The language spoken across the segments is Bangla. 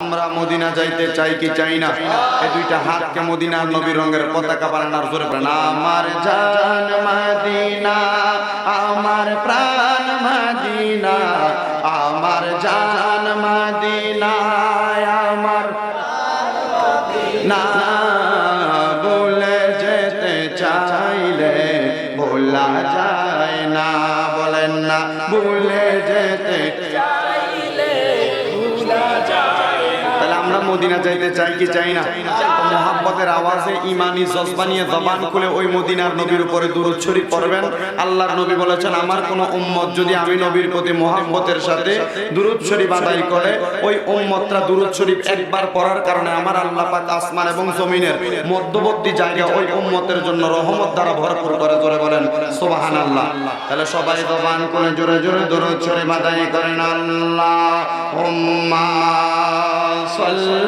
আমরা মদিনা যাইতে চাই কি চাই না? এই দুইটা হাতকে মদিনার নবী রঙের পতাকা বানানোর জোরে আমার জান মদিনা, আমার প্রাণ মদিনা, আমার জান মদিনা, আমার না বলে যেতে চাইলে ভোলা যায় না, বলেন না, ভুলে যেতে মদিনা যাইতে চাই কি চাই না? মোহাম্মতের আওয়াজে ইমানি জজবা নিয়ে জবান খুলে ওই মদিনার নবীর উপরে দুরুদ শরীফ পড়বেন। আল্লাহর নবী বলেছেন, আমার কোন উম্মত যদি আমি নবীর প্রতি মোহাম্মতের সাথে দুরুদ শরীফ আদায় করে, ওই উম্মতরা দুরুদ শরীফ একবার পড়ার কারণে আমার আল্লাহ পাক আসমান এবং জমিনের মধ্যবর্তী জায়গা ওই উম্মতের জন্য রহমত দ্বারা ভরপুর করে। জোরে বলেন, সুবহানাল্লাহ। তাহলে সবাই জবান খুলে জোরে জোরে দুরুদ শরীফ আদায় করেন আল্লাহ। উম্মা সাল্লি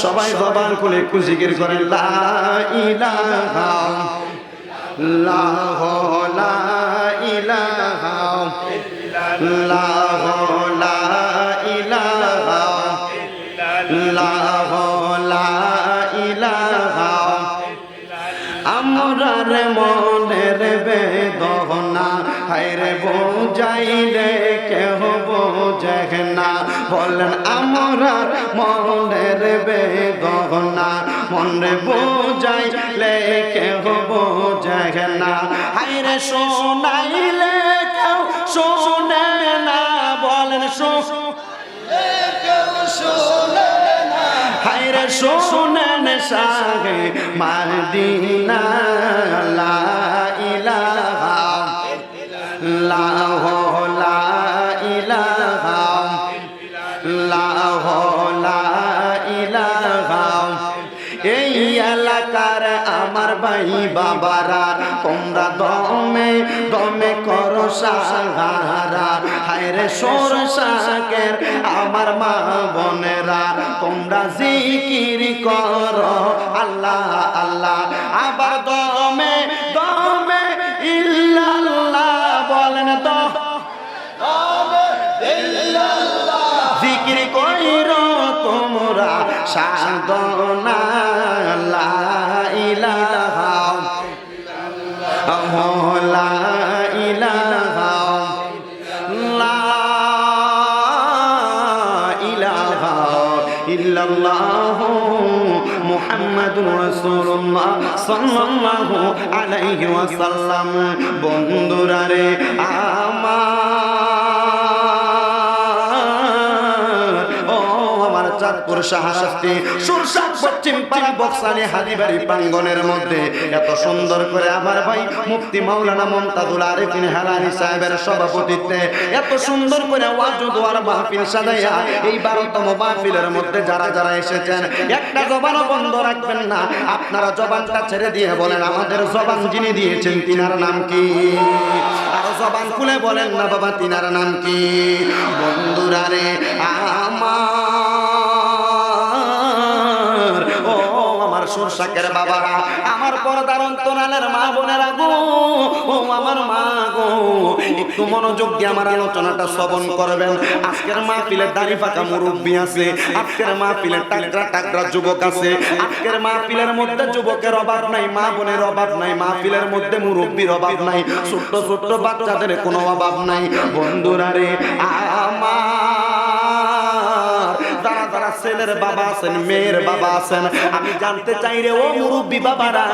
সবাই জবান খুলে একটু জিকির ইলাহা আমরার মনের বেদনা হায়রে বোঝাইলে কেহ বোঝে না। বলেন আমরার মনের বেদনা। মনে বোঝাইলে কেহ বোঝে না। হায়রে শোনাইলে কেউ শোনে না। বলেন শো হায়রে শোনেন সাগে মাদিনা ভাই বাবারা, তোমরা দমে দমে করো সাহারা। হায়রে সোর শাকের আমার মা বোনেরা, তোমরা জিকির করো। আল্লাহ আল্লাহ, আবার দমে দমে, ইল্লাল্লাহ বলেন তো। জিকির কইর তোমরা, সাধনা, লা ইলাহা ইল্লাল্লাহু মুহাম্মাদুর রাসূলুল্লাহ সাল্লাল্লাহু আলাইহি ওয়াসাল্লাম। বন্ধুরা রে আমার শাহরাস্তি সুরসাদ পশ্চিম পাড়া বক্সালি হাজিবাড়ি প্রাঙ্গনের মধ্যে। এত সুন্দর করে আমার ভাই মাওলানা মমতাজুল আরিফিন হেলানি সাহেবের সভাপতিত্বে এত সুন্দর করে দোয়ার মাহফিল সাজাইয়া এই বারোতম মাহফিলের মধ্যে যারা যারা এসেছেন, একটা জবানও বন্ধ রাখবেন না। আপনারা জবানটা ছেড়ে দিয়ে বলেন, আমাদের জবান যিনি দিয়েছেন, তিনার নাম কি? আরও জবান খুলে বলেন না বাবা, তিনার নাম কি? বন্ধুরা রে আমার আমার সুরসাকের বাবারা আমার পর্দার অন্তরালের মা বোনেরা গো, ও আমার মা গো, একটু মনোযোগ দিয়ে আমার আলোচনাটা শ্রবণ করবেন। আজকের মাহফিলে দাড়ি ফাঁকা মুরব্বী আছে, আজকের মাহফিলে টাকরা টাকরা যুবক আছে, আজকের মাহফিলের মধ্যে যুবকের অভাব নাই, মা বোনের অভাব নাই, মাহফিলের মধ্যে মুরব্বীর অভাব নাই, ছোট্ট ছোট্ট বাচ্চাদের কোনো অভাব নাই। বন্ধুরা রে আমার ছেলের বাবা আছেন, মেয়ের বাবা আছেন। আমি জানতে চাই রে, ও মুরব্বী বাবারা,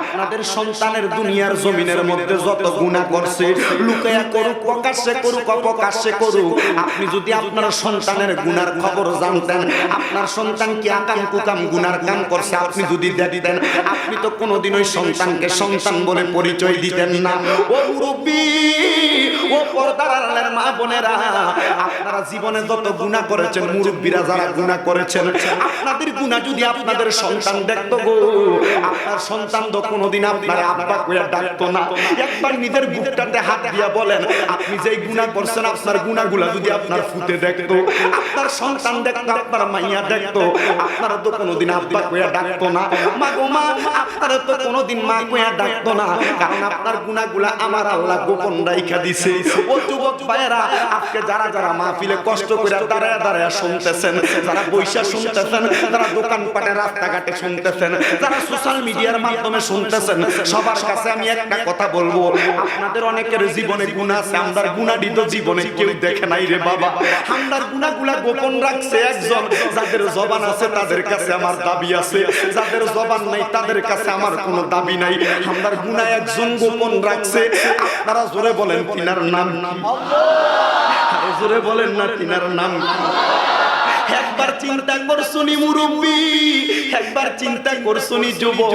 আপনাদের সন্তানের দুনিয়ার জমিনের মধ্যে যত গুনাহ করছে, লুকায়া করুক, প্রকাশ্যে করুক, অপ্রকাশ্যে করুক, আপনি যদি আপনার সন্তানের গুনার খবর জানতেন, আপনার সন্তান কি আকাম কুকাম গুনার কাম করছে, আপনি যদি দেখতেন, আপনি তো কোনোদিন ওই সন্তানকে সন্তান বলে পরিচয় দিতেন না। ও মুরব্বী, ও পর্দার মা বোনেরা, আপনারা জীবনে যত গুনাহ করেছেন, মুরব্বীরা যারা গুনাহ করেছেন। আপনাদের গুনাহ যদি আপনাদের সন্তান দেখতো গো, আপনার সন্তান তো কোনোদিন আপনার আব্বা কইয়া ডাকতো না। একবার নিজের বুকটাতে হাত দিয়া বলেন, আপনি যেই গুনাহ করছেন, আপনার গুনাহগুলা যদি আপনার ফুটে দেখতো। আপনার সন্তান দেখতো, আপনার মাইয়া দেখতো আপনারা তো কোনোদিন আব্বা কইয়া ডাকতো না। মা গো মা আপনারা তো কোনোদিন মা কইয়া ডাকতো না। কারণ আপনার গুনাহগুলা আমার আল্লাহ গোপন রাইখা দিছে। ও যুবক ভাইয়েরা, আজকে যারা যারা মাহফিলে কষ্ট করে দাঁড়ায় দাঁড়ায় শুনতেছেন, যারা বৈশা শুনতেছেন, যারা দোকানপাটে, রাস্তাঘাটে শুনতেছেন, যারা সোশ্যাল মিডিয়ার মাধ্যমে শুনতেছেন, সবার কাছে আমি একটা কথা বলব, আপনাদের অনেকের জীবনে গুণা আছে আমদার গুণাডি তো জীবনে কেউ দেখে নাই রে বাবা। আমদার গুণাগুলা গোপন রাখছে একজন, যাদের জবান আছে তাদের কাছে আমার দাবি আছে, যাদের জবান নাই তাদের কাছে আমার কোনো দাবি নাই। আমদার গুণা একজন গোপন রাখছে, আপনারা জোরে বলেন তিনার নাম আরও জোরে বলেন না তিনার নাম একবার চিন্তা করছুনি মুরব্বী, একবার চিন্তা করছুনি যুবক।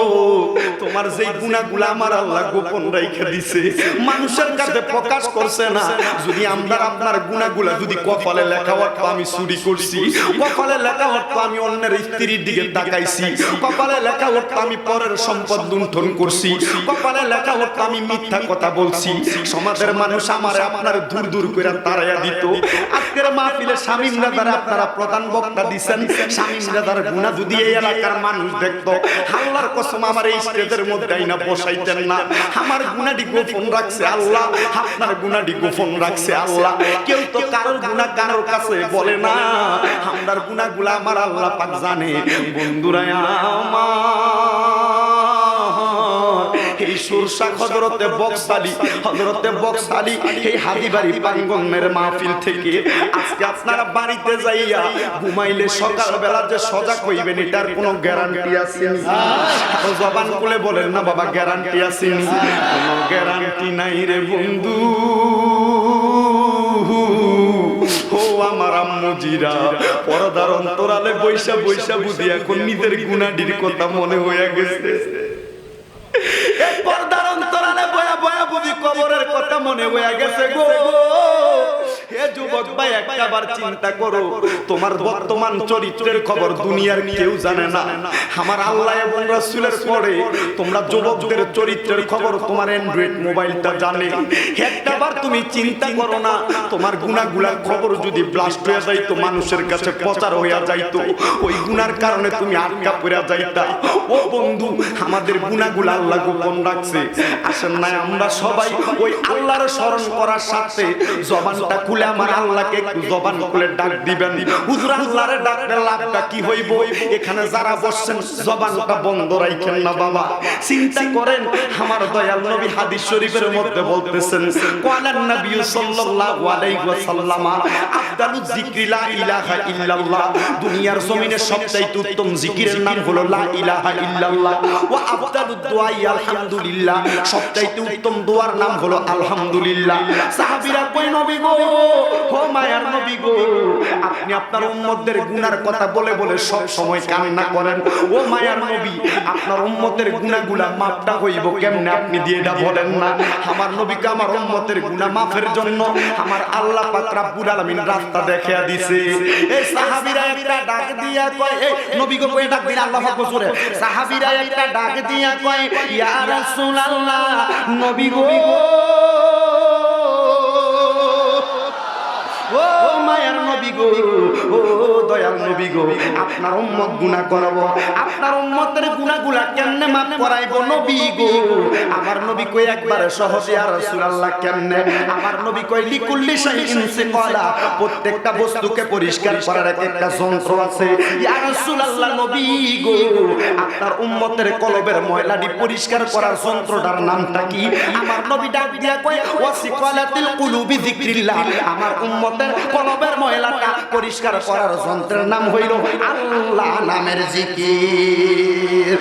তোমার যেই গুণাগুলা আমার আল্লাহ গোপন রাইখা দিছে, মানুষের কাছে প্রকাশ করছে না। যদি আমরা আপনার গুণাগুলা যদি কপালে লেখা হতো আমি চুরি করছি, কপালে লেখা হতো আমি অন্যের স্ত্রীর দিকে তাকাইছি, কপালে লেখা হতো আমি পরের সম্পদ লুণ্ঠন করছি, কপালে লেখা হতো আমি মিথ্যা কথা বলছি। সমাজের মানুষ আমার আপনার দূর দূর করে তারাইয়া দিত। আজকের মাহফিলে স্বামী দ্বারা আপনারা প্রধান বক্তা দিছেন, স্বামী তার গুণা যদি এই এলাকার মানুষ দেখতো, আল্লাহর কসম আমার এই স্টেজের মধ্যে আইনা বসাইতেন না। আমার গুণাটি গোপন রাখছে আল্লাহ, আপনার গুণাটি গোপন রাখছে আল্লাহ। কেউ তো কারোর গুণা কারোর কাছে বলে না আমার গুণাগুলা আমার আল্লাহ পাক জানে বন্ধুরা আমার সুরসা হজরতে বক্সালি হজরতে বক্সালি এই হাদিবাড়ি পাঙ্গনের মাহফিল থেকে আজকে আপনারা বাড়িতে যাইয়া ঘুমাইলে সকালবেলা যে সজাগ হইবেন, এটার কোনো গ্যারান্টি আছে জবান খুলে বলেন, না বাবা, গ্যারান্টি আছে কোনো গ্যারান্টি নাই রে বন্ধু। ও আমার আম্মু জিরা, পরদার অন্তরালে বৈশা বৈশা বুঝি এখন নিজের গুণাডির কথা মনে হয়ে গেছে এই পর্দার অন্তরালে বয়া বয়া বুঝি কবরের কথা মনে হয়ে গেছে গো। হে যুবক ভাই একটাবার চিন্তা করো তোমার বর্তমান চরিত্রের খবর দুনিয়ার কেউ জানে না। আমার আল্লাহ এবং রাসূলের পরে তোমরা যুবকদের চরিত্রের খবর তোমার অ্যান্ড্রয়েড মোবাইলটা জানে। একটাবার তুমি চিন্তা করো না তোমার গুনাহগুলার খবর যদি ব্লাস্ট হয়ে যাইতো মানুষের কাছে প্রচার হয়ে যাইতো। ওই গুনার কারণে তুমি আটকা পড়ে যাইতা। ও বন্ধু আমাদের গুনাহগুলো আল্লাহ গোপন রাখছে। আসেন না আমরা সবাই ওই আল্লাহর স্মরণ করার সাথে জবানটা খুলে আমার আল্লাহকে একটু জবান খুলে ডাক দিবেন। হুজুর আল্লাহরে ডাকলে লাভটা কি হইব? এখানে যারা বসছেন জবানটা বন্ধ রাখেন না বাবা। চিন্তা করেন আমার দয়াল নবী হাদিস শরীফের মধ্যে বলতেছেন কোয়ালান নবী সাল্লাল্লাহু আলাইহি ওয়াসাল্লাম আফদালুজ যিকরি লা ইলাহা ইল্লাল্লাহ। দুনিয়ার জমিনে সবচাইতে উত্তম জিকিরের নাম হলো লা ইলাহা ইল্লাল্লাহ। ওয়া আফদালুদ দুআই আলহামদুলিল্লাহ সবচাইতে উত্তম দোয়ার নাম হলো আলহামদুলিল্লাহ সাহাবীরা কই নবী গো ও মায়ার নবী গো, আপনি আপনার উম্মতদের গুনার কথা বলে বলে সব সময় কান্না করেন। ও মায়ার নবী, আপনার উম্মতের গুনাহগুলা মাপটা হইব কেমনে আপনি দিয়ে এটা বলেন না? আমার নবীকে আমার উম্মতের গুনাহ মাফের জন্য আমার আল্লাহ পাক রব্বুল আলামিন রাস্তা দেখিয়া দিছে। এই সাহাবীরা একটা ডাক দিয়া কয় এই নবী গো, কয় ডাক দিন আল্লাহ পাক জোরে সাহাবীরা একটা ডাক দিয়া কয়, ইয়া রাসূলুল্লাহ, নবী গো। ও মায়ার নবী গো। আপনার উম্মত আপনার উম্মতের কেমনে করাইব নবী গো? আমার নবী কই সহজে? আর কেমনে? আমার নবী কই, লিকুল্লি শাইইন প্রত্যেকটা বস্তুকে পরিষ্কার করার এক একটা যন্ত্র আছে। ইয়া নবী গো, আপনার উম্মতের কলবের ময়লাটি পরিষ্কার করার যন্ত্রটার নামটা কি? আমার নবী ডাক দিয়া কয় ওয়াসিকালাতিল কুলুবি যিকরিল্লাহ। আমার উম্মতের কলবের ময়লাটা পরিষ্কার করার যন্ত্রের নাম আল্লাহ নামের জিকির।